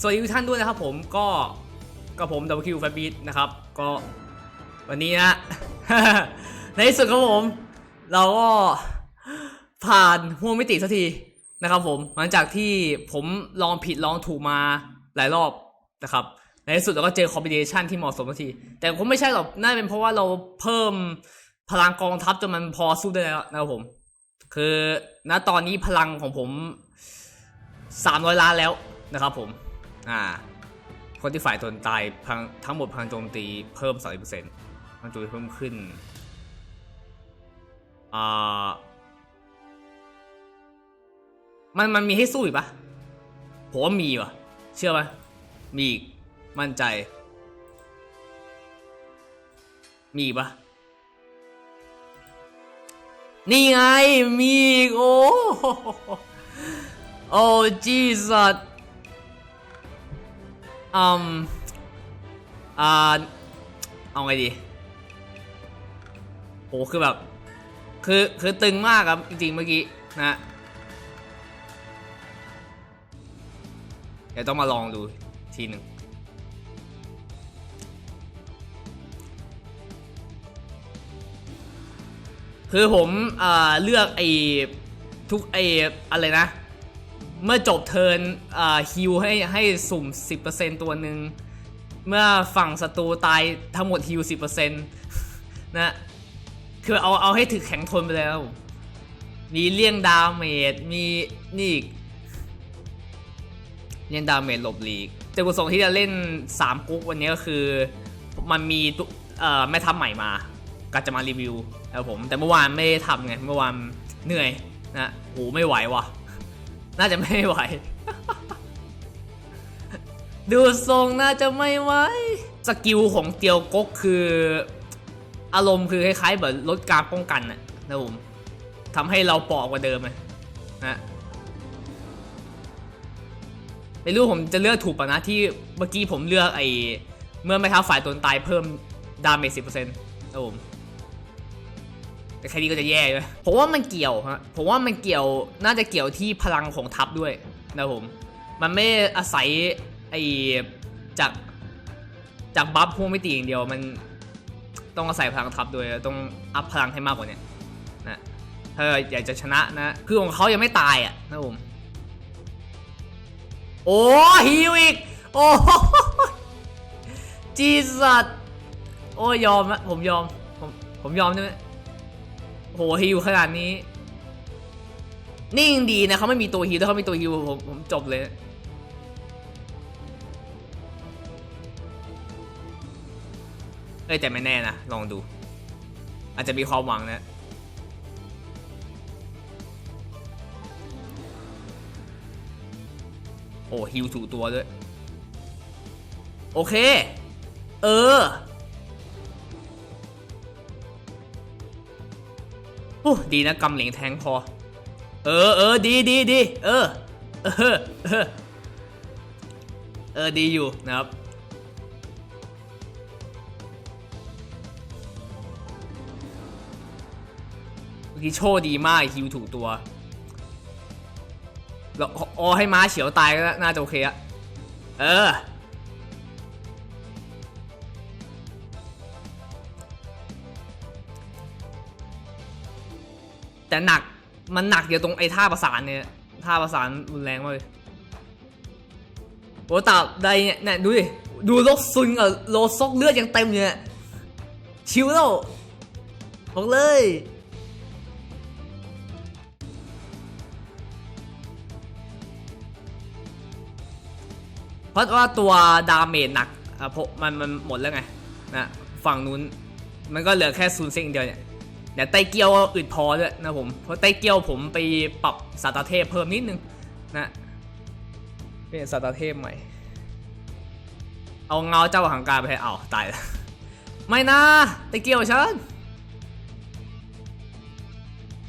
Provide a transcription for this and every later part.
สวัสดีทุกท่านด้วยนะครับผมก็ก็ผมดับคิวแฟบีทนะครับก็วันนี้นะในที่สุดครับผม เราก็ผ่านห่วงมิติสักทีนะครับผมหลังจากที่ผมลองผิดลองถูกมาหลายรอบนะครับในที่สุดเราก็เจอคอมบิเนชันที่เหมาะสมสักที แต่คงไม่ใช่หรอกน่าจะเป็นเพราะว่าเราเพิ่มพลังกองทัพจนมันพอสู้ได้แล้วนะครับผม คือณตอนนี้พลังของผม300ล้านแล้วนะครับผม อ่า คนที่ฝ่ายตนตายพังทั้งหมดพังโจมตีเพิ่ม 30%พังโจมตีเพิ่มขึ้น อ่า มันมันมีให้สู้อีกปะผมว่ามีว่ะ เชื่อปะมีอีก มั่นใจ มีปะนี่ไง มีอีก โอ้ โอ้จีสัต อืมอ่าเอาไงดีโหคือแบบ คือคือตึงมากครับจริงๆเมื่อกี้นะเดี๋ยวต้องมาลองดูทีหนึ่งคือผมอเลือกไอ้ทุกไอ้อะไรนะ เมื่อจบเทิร์นฮิวให้ให้สุ่ม 10%ตัวหนึ่ง เมื่อฝั่งศัตรูตายทั้งหมดฮิว 10%นะคือเอาเอาให้ถึกแข็งทนไปแล้ว มีเลี่ยงดาเมจ มีนี่เลี่ยงดาเมจหลบหลีก แต่กุศลที่จะเล่น 3 กุ๊กวันนี้ก็คือ มันมีตุเอ่อแม่ทัพใหม่มาก็จะมารีวิวแล้วผม แต่เมื่อวานไม่ได้ทำไง เมื่อวานเหนื่อยนะโหไม่ไหวว่ะ น่าจะไม่ไหว ดูทรงน่าจะไม่ไหว สกิลของเตียวก๊กคือ อารมณ์คือคล้ายๆแบบลดการป้องกันนะนะผมทำให้เราปอกกว่าเดิมเลยนะไม่รู้ผมจะเลือกถูกปะนะที่เมื่อกี้ผมเลือกไอ้เมื่อไม่ท้าฝ่ายตนตายเพิ่มดาเมจสิบเปอร์เซ็นต์นะผม แต่แค่นี้ก็จะแย่เลยผมว่ามันเกี่ยวฮะผมว่ามันเกี่ยวน่าจะเกี่ยวที่พลังของทัพด้วยนะผม มันไม่อาศัยไอ้จากจากบัฟพวกไม่ตีอย่างเดียวมันต้องอาศัยพลังทัพด้วยต้องอัพพลังให้มากกว่านี้นะถ้าอยากจะชนะนะคือของเขายังไม่ตายอะนะผมโอ้ฮิวอีกโอ้จีสัตโอ้ยอมละผมยอมผมผมยอมใช่ไหม โหฮิวขนาดนี้ นี่ยังดีนะเขาไม่มีตัวฮิวถ้าเขามีตัวฮิวผมผมจบเลย เอ้ยแต่ไม่แน่นะ ลองดู อาจจะมีความหวังนะโอ้ฮิวถูกตัวด้วย โอเค เออ อ้ดีนะกำเหลงแทงพอ เออเออดีดีดีเออเออเออเออดีอยู่นะครับเมื่อกี้โชดีมากฮิวถูกตัวแล้วออให้ม้าเฉียวตายก็น่าจะโอเคอะเออ แต่หนักมันหนักเดี๋ยวตรงไอ้ท่าประสานเนี่ยท่าประสานรุนแรงมากเลยโอ้ตาใดเนี่ยเนี่ยดูดิดูโลกซุนกับโลซอกเลือดยังเต็มอยู่เนี่ยชิวแล้วบอกเลยเพราะว่าตัวดาเมจหนักอะพมันมันหมดแล้วไงนะฝั่งนู้นมันก็เหลือแค่ซูนเซ็งเดียวเนี่ย ดี๋ยวไตเกียวอึดพอด้วยนะผม เพราะไตเกียวผมไปปรับสาตาเทพเพิ่มนิดนึงนะเป็นสาตาเทพใหม่ เอาเงาเจ้าหังการไปให้เอาตายแล้วไม่นะไตเกียวฉัน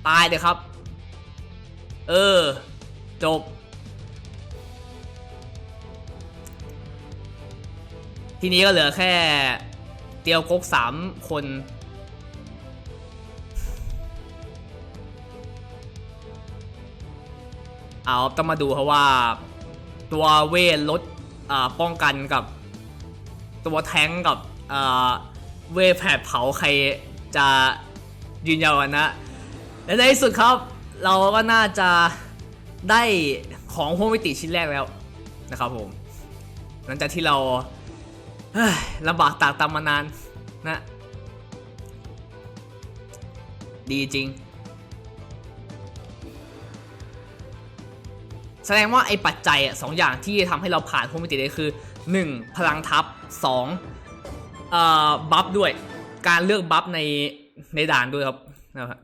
ตายเลยครับ เออ จบ ทีนี้ก็เหลือแค่เตียวกกสามคน เอาต้องมาดูเพราะว่าตัวเวทลดป้องกันกับ ตัวแท้งกับเวทแผดเผาใครจะยืนยาวนะ และในที่สุดครับ เราก็น่าจะได้ของพวกมิติชิ้นแรกแล้วนะครับผม หลังจากที่เราลำบากตากตำมานานนะ ดีจริง แสดงว่าไอ้ปัจจัยอะสองอย่างที่ทำให้เราผ่านพวกมิติได้คือ 1. พลังทับ 2. เอ่อบัฟด้วย การเลือกบัฟในในด่านด้วยครับนะครับ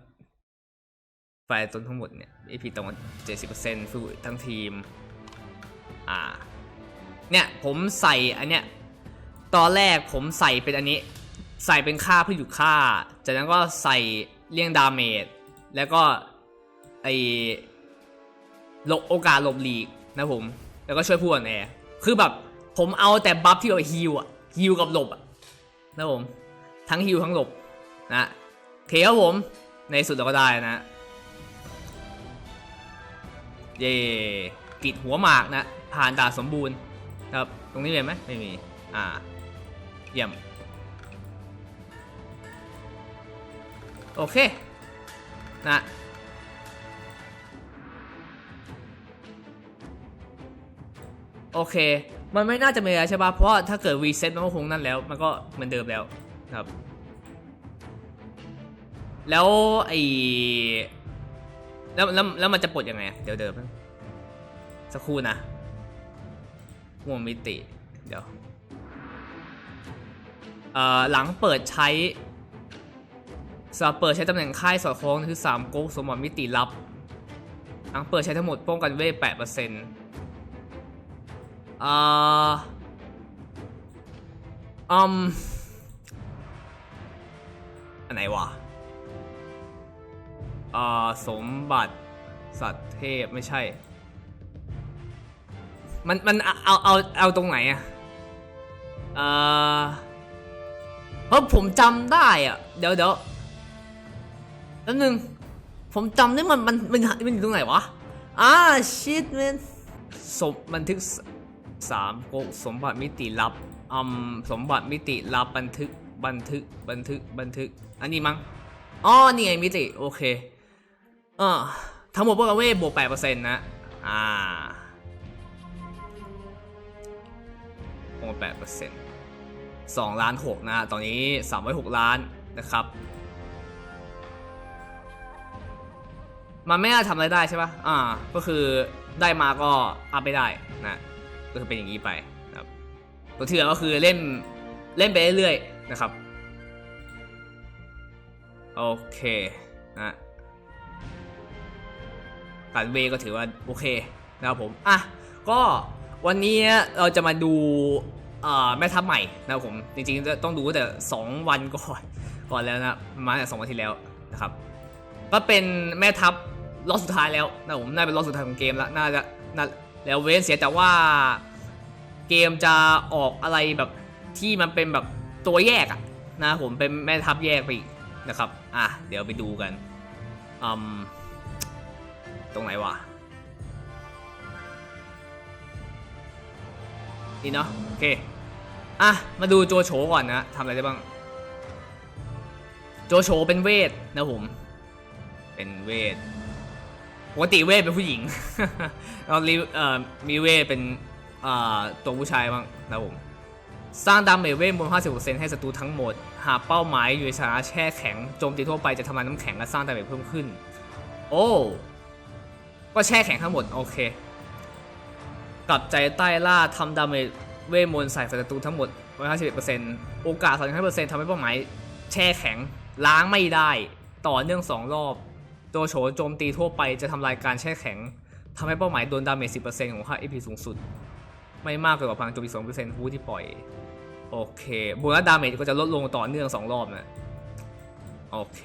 ไฟต้นทั้งหมดเนี่ย AP ตรงเจ็ดสิบเปอร์เซ็นต์ฟูทั้งทีม อ่า เนี่ยผมใส่อันเนี้ย ตอนแรกผมใส่เป็นอันนี้ ใส่เป็นค่าเพื่อหยุดค่า จากนั้นก็ใส่เลี่ยงดาเมจ แล้วก็ไอ หลบโอกาสหลบหลีกนะผม แล้วก็ช่วยผู้อ่อนแอ คือแบบผมเอาแต่บัฟที่แบบฮิวอะฮิวกับหลบอะนะผม ทั้งฮิวทั้งหลบนะเคครับผม ในสุดเราก็ได้นะ เย่กิดหัวหมากนะ ผ่านด่านสมบูรณ์ครับ ตรงนี้เลยไหมไม่มี อ่า เยี่ยม โอเค นะ โอเค มันไม่น่าจะมีอะไรใช่ป่ะ เพราะถ้าเกิดรีเซ็ตมันก็คงนั่นแล้ว มันก็เหมือนเดิมแล้วครับ แล้วไอ้แล้วแล้วแล้วมันจะปลดยังไง เดี๋ยวเดิมสักครู่นะวงมิติ เดี๋ยว เอ่อ หลังเปิดใช้สำหรับเปิดใช้ตำแหน่งค่ายสอดคล้องคือ3ก๊กสมบัติมิติลับ หลังเปิดใช้ทั้งหมดป้องกันเวท8%เอ่ ออืมอันไหนวะเอ่อสมบัติสัตว์เทพไม่ใช่ มันมันเอาเอาเอาเอาตรงไหนอะเอ่อเพราะผมจำได้อะเดี๋ยวเดี๋ยวแป๊บนึง ผมจำได้มันมันมันมันอยู่ตรงไหนวะอ่าชิตแมนสมบันทึก สามก๊กสมบัติมิติลับอืมสมบัติมิติลับบันทึกบันทึกบันทึกบันทึก อันนี้มั้งอ๋อนี่ไงมิติ โอเค เออทั้งหมดพวกเราเวทบวกแปดเปอร์เซ็นต์นะ อ่าบวกแปดเปอร์เซ็นต์สองล้านหกนะตอนนี้สามร้อยหกล้านนะครับมันไม่น่าทำอะไรได้ใช่ปะอ่า ก็คือได้มาก็อัพไม่ได้นะ ก็คือเป็นอย่างนี้ไปนะครับตัวที่เหลือก็คือเล่นเล่นไปเรื่อยๆนะครับโอเคนะการเวก็ถือว่าโอเคนะครับผมอะก็วันนี้เราจะมาดูแม่ทัพใหม่นะครับผมจริงๆต้องดูแต่ 2 วันก่อนก่อนแล้วนะมาแต่สองวันที่แล้วนะครับก็เป็นแม่ทัพรอบสุดท้ายแล้วนะผมน่าเป็นรอบสุดท้ายของเกมแล้วน่าจะน่า แล้วเว้นเสียแต่ว่าเกมจะออกอะไรแบบที่มันเป็นแบบตัวแยกอะนะผมเป็นแม่ทัพแยกไปอีกนะครับ อะ เดี๋ยวไปดูกันอืมตรงไหนวะ นี่เนาะโอเค อะ มาดูโจโฉก่อนนะทำอะไรได้บ้าง โจโฉเป็นเวทนะผม เป็นเวท ปกติเวทเป็นผู้หญิงเรารีเอ่อมีเวทเป็นเอ่อตัวผู้ชายบ้างนะผมสร้างดาเมจเวทบน50%ให้ศัตรูทั้งหมด หากเป้าหมายอยู่ในสถานะแช่แข็งโจมตีทั่วไปจะทำลายน้ำแข็งและสร้างดาเมจเพิ่มขึ้น โอ้ ก็แช่แข็งทั้งหมด โอเค กลับใจใต้ล่าทำดาเมจเวทมนต์ใส่ศัตรูทั้งหมด151%โอกาส35%ทำให้เป้าหมายแช่แข็งล้างไม่ได้ ต่อเนื่อง 2 รอบ ตัวโฉโจมตีทั่วไปจะทำลายการแช่แข็งทำให้เป้าหมายโดนดาเมจ 10%ของค่า AP สูงสุด ไม่มากเกินกว่าพลังโจมตี2%ผู้ที่ปล่อย โอเคโบนัสดาเมจก็จะลดลงต่อเนื่อง 2 รอบนะ โอเค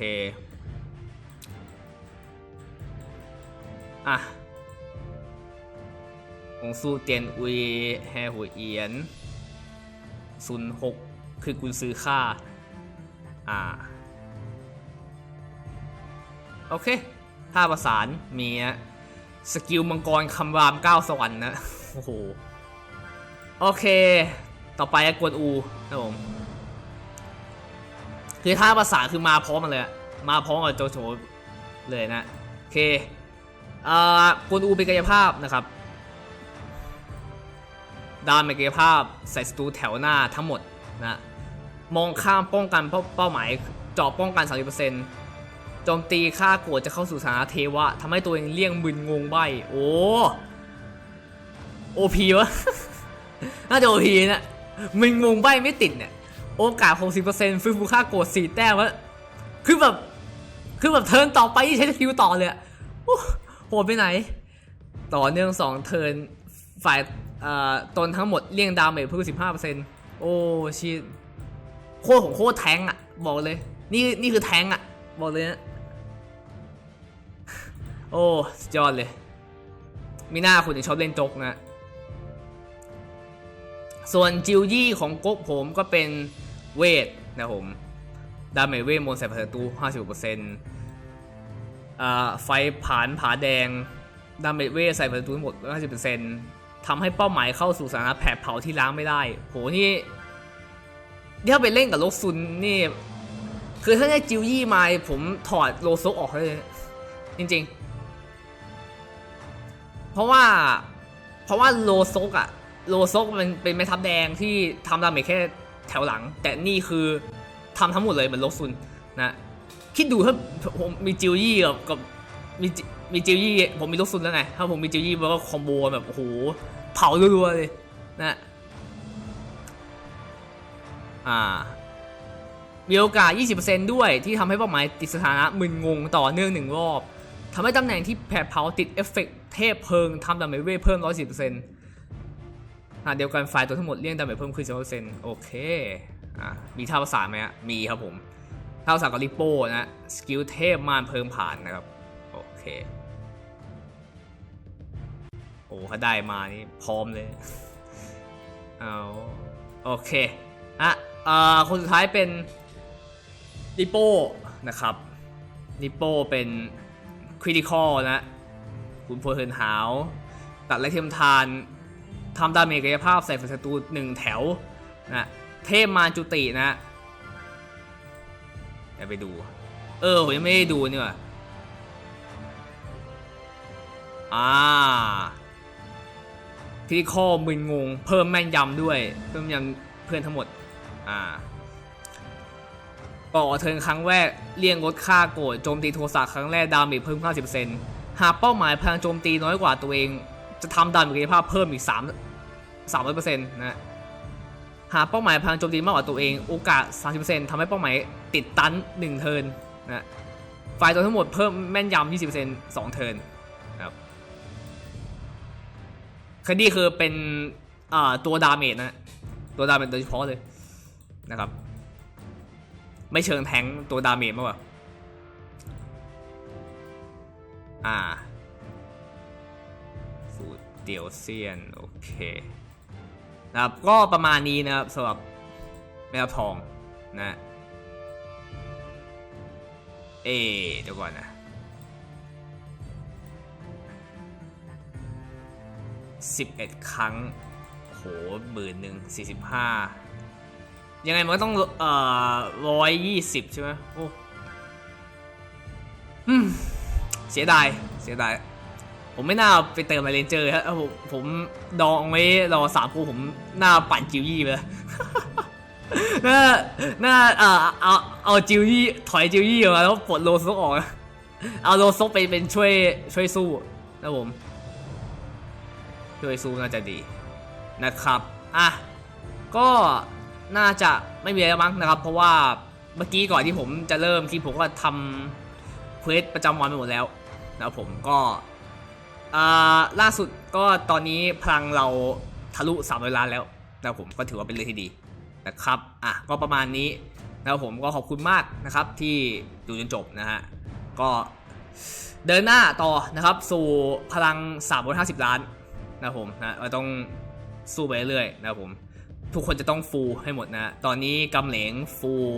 อะองซูเตียนอุยแฮหัวเอียนซุนหกคือกุนซื้อค่า อ่า โอเคท่าประสานมีนะสกิลมังกรคำรามก้าวสวรรค์นะโอ้โหโอเค ต่อไปกวนอูนะผมคือถ้าภาษาคือมาพร้อมกันเลยอะมาพร้อมกับโจโฉเลยนะโอเคเอ่อกวนอูเป็นกายภาพนะครับดามเป็นกายภาพใส่ศัตรูแถวหน้าทั้งหมดนะมองข้ามป้องกันเป้าเป้าหมายเจาะป้องกัน 30% โจมตีฆ่าโกรธจะเข้าสู่สถานะเทวะทำให้ตัวเองเลี่ยงมึนงงใบ โอ้โอพีวะ น่าจะโอพีนะมึนงงใบไม่ติดเนี่ย โอกาส 60%ฟื้นฟูค่าโกรธ4แต้มวะ คือแบบ คือแบบเทิร์นต่อไปที่ใช้สกิลต่อเลยอะโอ้โหดไปไหน ต่อเนื่อง 2 เทิร์นฝ่ายเอ่อตนทั้งหมดเลี่ยงดาเมจเพิ่ม15%โอ้ชีตโคตรของโคตรแทงอะบอกเลย นี่นี่คือแทงอะบอกเลยนะ โอ้สุดยอดเลย มีหน้าคุณถึงชอบเล่นจกนะ ส่วนจิวยี่ของก๊กผมก็เป็นเวทนะผม ดาเมจเวทมนต์ใส่ศัตรู50%อ่าไฟผานผาแดง ดาเมจเวทใส่ศัตรูทั้งหมด 50%ทำให้เป้าหมายเข้าสู่สถานะแผดเผาที่ล้างไม่ได้ โหนี่ถ้าไปเล่นกับโลกซุนนี่ คือถ้าได้จิวยี่มาผมถอดโลซกออกเลย จริงๆ เพราะว่าเพราะว่าโลซกอะโลซกมันเป็นแม่ทัพแดงที่ทำดาเมจแค่แถวหลัง แต่นี่คือทำทั้งหมดเลยเหมือนโลซุนนะคิดดูถ้าผมมีจิวยี่กับกับมีมีจิวยี่ผมมีโลซุนแล้วไงถ้าผมมีจิวยี่มันก็คอมโบแบบโอ้โหเผารัวๆเลยนะอ่ามีโอกาส 20%ด้วยที่ทำให้เป้าหมายติดสถานะมึนงงต่อเนื่องหนึ่งรอบทำให้ตำแหน่งที่แผดเผาติดเอฟเฟกต์ เทพเพิงทำดาเมจเวทเพิ่ม 110%อ่าเดียวกันไฟตัวทั้งหมดเลี่ยงดาเมจเพิ่มขึ้น10%โอเคอ่ามีท่าภาษาไหมฮะมีครับผมท่าภาษากับลิโป้นะสกิลเทพมารเพิ่มผ่านนะครับโอเคโอ้ถ้าได้มานี่พร้อมเลยเอาโอเคอะอ่าคนสุดท้ายเป็นลิโป้นะครับลิโป้เป็นคริติคอลนะ คุณโพลเทิร์นหาว ตัดและเทียมทานทำดาเมจกายภาพใส่ฝ่ายศัตรูหนึ่งแถวนะเทพมารจุตินะเดี๋ยวไปดู เออผมยังไม่ได้ดูนี่หว่าอ่าคริติคอมึนงง เพิ่มแม่นยำด้วย เพิ่มยำเพื่อนทั้งหมด อ่าต่อเทินครั้งแรกเลี่ยงลดค่าโกรธโจมตีโทสะครั้งแรกดาเมจเพิ่ม 50% หากเป้าหมายพลังโจมตีน้อยกว่าตัวเอง จะทำดาเมจกายภาพเพิ่มอีก3 300%นะหากเป้าหมายพลังโจมตีมากกว่าตัวเองโอกาส 30%ทำให้เป้าหมายติดตัน 1 เทิร์นนะฝ่ายตัวทั้งหมดเพิ่มแม่นยำ 20% 2 เทิร์นนครับคดีคือเป็นอ่าตัวดาเมจนะตัวดาเมจโดยเฉพาะเลยนะครับ ไม่เชิงแทงตัวดาเมจมากกว่า อ่าสูตรเดียวเซียน โอเคนะครับก็ประมาณนี้นะครับสำหรับแมวทองนะเอเดี๋ยวก่อนนะ11ครั้งโหหมื่นหนึ่งสี่สิบห้ายังไงมันก็ต้องเอ่อร้อยยี่สิบใช่ไหมโอ้อืม เสียดาย เสียดาย ผมไม่น่าไปเติมอะไรเลนเจอร์ฮะผมผมดองไว้รอสามคู่ผมหน้าปั่นจิวยี่ไปเลยน่าน่าเออเอาเอาจิวยี่ถอยจิวยี่ออกมาแล้วปลดโลซกออก เอาโลซกไปเป็นช่วยช่วยสู้นะผมช่วยสู้น่าจะดีนะครับอะก็น่าจะไม่มีอะไรแล้วมั้งนะครับ เพราะว่าเมื่อกี้ก่อนที่ผมจะเริ่มที่ผมก็ทำเควสประจำวันไปหมดแล้ว นะครับผมก็ล่าสุดก็ตอนนี้พลังเราทะลุ300ล้านแล้วนะครับผมก็ถือว่าเป็นเรื่องที่ดีนะครับอะก็ประมาณนี้นะครับผมก็ขอบคุณมากนะครับที่ดูจนจบนะฮะก็เดินหน้าต่อนะครับสู่พลัง 350 ล้านนะผมนะเราต้องสู้ไปเรื่อยนะครับผม ทุกคนจะต้องฟูลให้หมดนะตอนนี้กำเหลงฟูล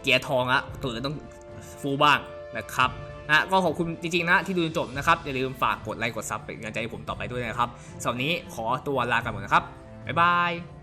เกียร์ทองอะตัวอื่นต้องฟูลบ้างนะครับ นะก็ขอบคุณจริงๆนะที่ดูจนจบนะครับ อย่าลืมฝากกดไลค์กดซับเป็นกำลังใจให้ผมต่อไปด้วยนะครับสำหรับวันนี้ขอตัวลากันหมดนะครับบ๊ายบาย